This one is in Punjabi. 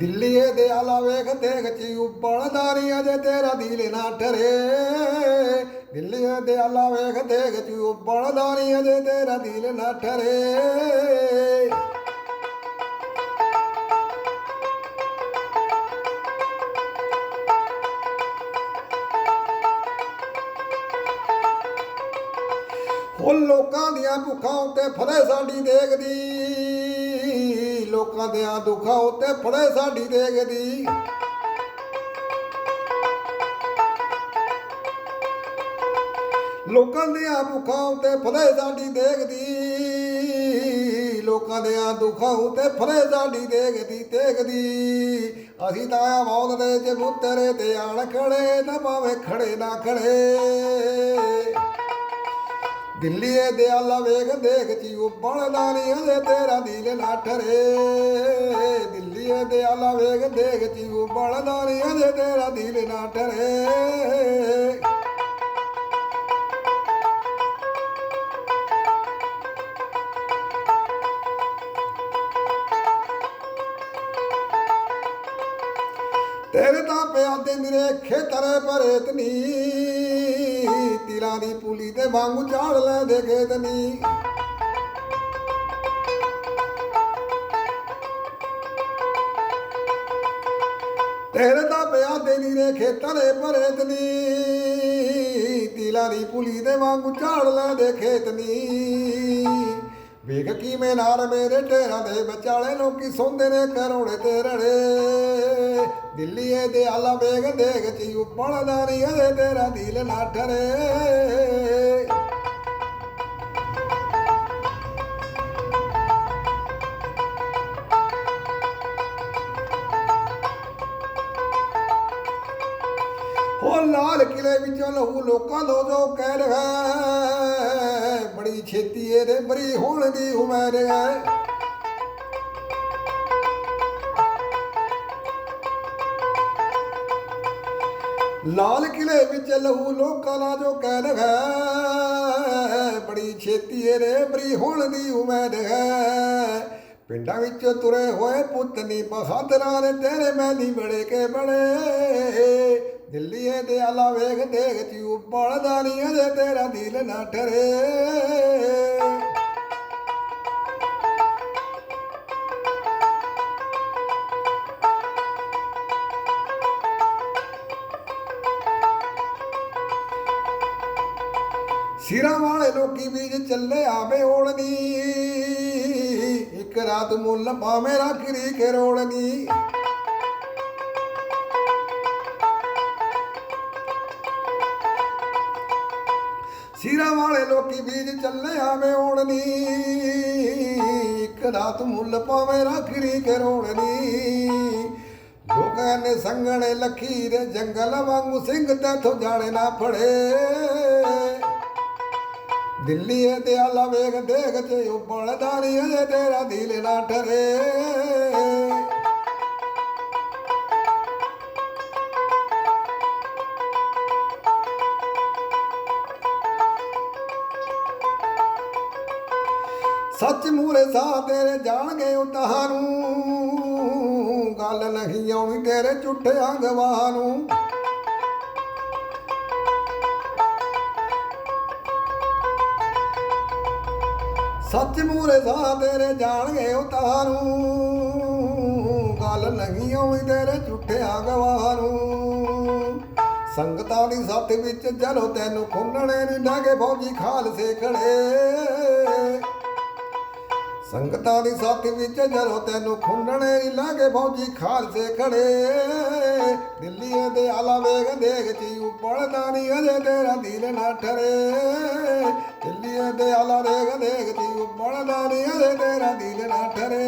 ਦਿੱਲੀਏ ਦੇ ਆਲਾ ਵੇਖ, ਦੇਖ ਚੀ ਉਬਲਦਾ ਅਜੇ ਤੇਰਾ ਦਿਲ ਨਾ ਠਰੇ। ਦਿੱਲੀਏ ਦੇ ਆਲਾ ਵੇਖ, ਦੇਖ ਚੀ ਉਬਲਦਾ ਅਜੇ ਤੇਰਾ ਦਿਲ ਨਾ ਠਰੇ। ਉਹ ਲੋਕਾਂ ਦੀਆਂ ਭੁੱਖਾਂ ਉੱਤੇ ਫੜੇ ਸਾਡੀ ਦੇਖਦੀ। ਲੋਕਾਂ ਦੀਆਂ ਦੁੱਖਾਂ ਉੱਤੇ ਫੜੇ ਸਾਡੀ ਦੇਖਦੀ ਲੋਕਾਂ ਦੀਆਂ ਭੁੱਖਾਂ ਉੱਤੇ ਫੜੇ ਸਾਡੀ ਦੇਖਦੀ ਲੋਕਾਂ ਦੀਆਂ ਦੁੱਖਾਂ ਉੱਤੇ ਫੜੇ ਸਾਡੀ ਦੇਖਦੀ ਦੇਖਦੀ ਅਸੀਂ ਤਾਂ ਆ ਮੌਤ ਦੇ ਚਬੂਤਰੇ ਤੇ ਆਣ ਖੜੇ, ਨਾ ਭਾਵੇਂ ਖੜੇ ਨਾ ਖੜੇ। ਦਿੱਲੀ ਦੇ ਆਲਾ ਵੇਖ, ਦੇਖ ਚੀ ਉਹ ਬਣਦਾ ਨਹੀਂ ਹਜੇ ਤੇਰਾ ਦਿਲ ਨਾ ਠਰੇ। ਦਿੱਲੀ ਦੇ ਆਲਾ ਵੇਖ, ਦੇਖ ਚੀ ਉਹ ਬਣਦਾ ਨਹੀਂ ਹਜੇ ਤੇਰਾ ਦਿਲ ਨਾ ਠਰੇ। ਤੇਰੇ ਤਾਂ ਪਿਆਦੇ ਮੇਰੇ ਖੇਤਰ ਭਰੇਤਨੀ ਤਿਲਾਂ ਦੀ ਪੁਲੀ ਤੇ ਵਾਂਗੂ ਝਾੜ ਲੈਂਦੇ ਦੇ ਖੇਤਨੀ ਤੇਰੇ ਦਾ ਤਾਂ ਪਿਆਦੇ ਦੇ ਖੇਤਰ ਭਰੇਤਨੀ ਤਿਲਾਂ ਦੀ ਪੁਲੀ ਤੇ ਵਾਂਗੂ ਝਾੜ ਲੈਂਦੇ ਦੇ ਖੇਤਨੀ ਵੇਖ ਕਿਵੇਂ ਨਾਰ ਮੇਰੇ ਢੇਰਾਂ ਦੇ ਵਿਚਾਲੇ ਲੋਕੀ ਸੌਂਦੇ ਨੇ ਕਰੋੜੇ ਤੇ ਰੜੇ। ਦਿੱਲੀ ਦੇ ਆਲਾ ਵੇਗ ਦੇਖ ਚੀ ਉਪਲਦਾ ਨਹੀਂ ਅਜੇ ਤੇਰਾ ਦਿਲ ਨਾ ਠਰੇ। ਹੋ ਲਾਲ ਕਿਲੇ ਵਿੱਚੋਂ ਲਹੂ ਲੋਕਾਂ ਦੋ ਜੋ ਕਹਿ ਰਿਹਾ ਬੜੀ ਛੇਤੀ ਇਹਦੇ ਬਰੀ ਹੋਣ ਦੀ ਉਮਰ ਹੈ। ਲਾਲ ਕਿਲੇ ਵਿੱਚ ਲਹੂ ਲੋਕਾਂ ਦਾ ਜੋ ਕਹਿ ਰਿਹਾ ਬੜੀ ਛੇਤੀ ਇਹਦੇ ਬਰੀ ਹੋਣ ਦੀ ਉਮਰ ਹੈ। ਪਿੰਡਾਂ ਵਿੱਚ ਤੁਰੇ ਹੋਏ ਪੁੱਤ ਨੀ ਬਹਾਦਰਾਂ ਨੇ ਤੇਰੇ ਮੈਲੀ ਬੜੇ ਕੇ ਬੜੇ ਦਿੱਲੀਏ ਦੇ ਆਲਾ ਵੇਖ ਦੇਖ ਚੀ ਉਪਲਦਾ ਨਹੀਂ ਅਜੇ ਤੇਰਾ ਦਿਲ ਨਾ ਠਰੇ। ਸਿਰਾਂ ਵਾਲੇ ਲੋਕੀ ਬੀਜ ਚੱਲੇ ਆਵੇ ਓੜਨੀ। ਇੱਕ ਰਾਤ ਮੁੱਲ ਪਾਵੇਂ ਰੱਖਰੀ ਕੇ ਸਿਰਾਂ ਵਾਲੇ ਲੋਕੀ ਬੀਜ ਚੱਲੇ ਆਵੇ ਓੜਨੀ ਇੱਕ ਰਾਤ ਮੁੱਲ ਪਾਵੇਂ ਰੱਖਰੀ ਕਰੋੜਨੀ ਲੋਕਾਂ ਨੇ ਸੰਗਣੇ ਲਖੀ ਦੇ ਜੰਗਲ ਵਾਂਗੂ ਸਿੰਘ ਤੇਥੋਂ ਜਾਣੇ ਨਾ ਫੜੇ। ਦਿੱਲੀ ਤੇ ਆਲਾ ਵੇਖ ਦੇਖ ਤੇ ਉਬਲਦਾ ਨਹੀਂ ਅਜੇ ਤੇਰਾ ਦਿਲ ਨਾ ਠਰੇ। ਸੱਚ ਮੂਰੇ ਸਾਹ ਤੇਰੇ ਜਾਣਗੇ ਉਹ ਤਹਾਨੂੰ ਗੱਲ ਨਹੀਂ ਆਉਣੀ ਤੇਰੇ ਝੁੱਠਿਆਂ ਗਵਾਹ ਨੂੰ। ਸੱਚ ਮੂਰੇ ਸਾਹ ਤੇਰੇ ਜਾਣਗੇ ਉਹ ਤਾਰੂ ਗੱਲ ਨਹੀਂ ਆਉਣੀ ਤੇਰੇ ਝੁੱਠਿਆਂ ਗਵਾਹ ਨੂੰ। ਸੰਗਤਾਂ ਦੀ ਸੱਤ ਵਿੱਚ ਜਲੋ ਤੈਨੂੰ ਖੁੰਨਣੇ ਨਹੀਂ ਡਾਗੇ, ਫੌਜੀ ਖਾਲਸੇ ਖੜੇ। ਸੰਗਤਾਂ ਦੀ ਸਾਥੀ ਵਿੱਚ ਜਦੋਂ ਤੈਨੂੰ ਖੁੰਨਣੇ ਨਹੀਂ ਲਾਗੇ ਫੌਜੀ ਖਾਲਸੇ ਖੜੇ। ਦਿੱਲੀ ਦੇ ਆਲਾ ਵੇਖ ਦੇਖ ਚੀ ਉਪਲਦਾ ਨਹੀਂ ਅਜੇ ਤੇਰਾ ਦਿਲ ਨਾ ਠਰੇ। ਦਿੱਲੀ ਦੇ ਆਲਾ ਦੇਖ ਦੇਖ ਚੀ ਉਪਲਦਾ ਨਹੀਂ ਅਜੇ ਤੇਰਾ ਦਿਲ ਨਾ ਠਰੇ।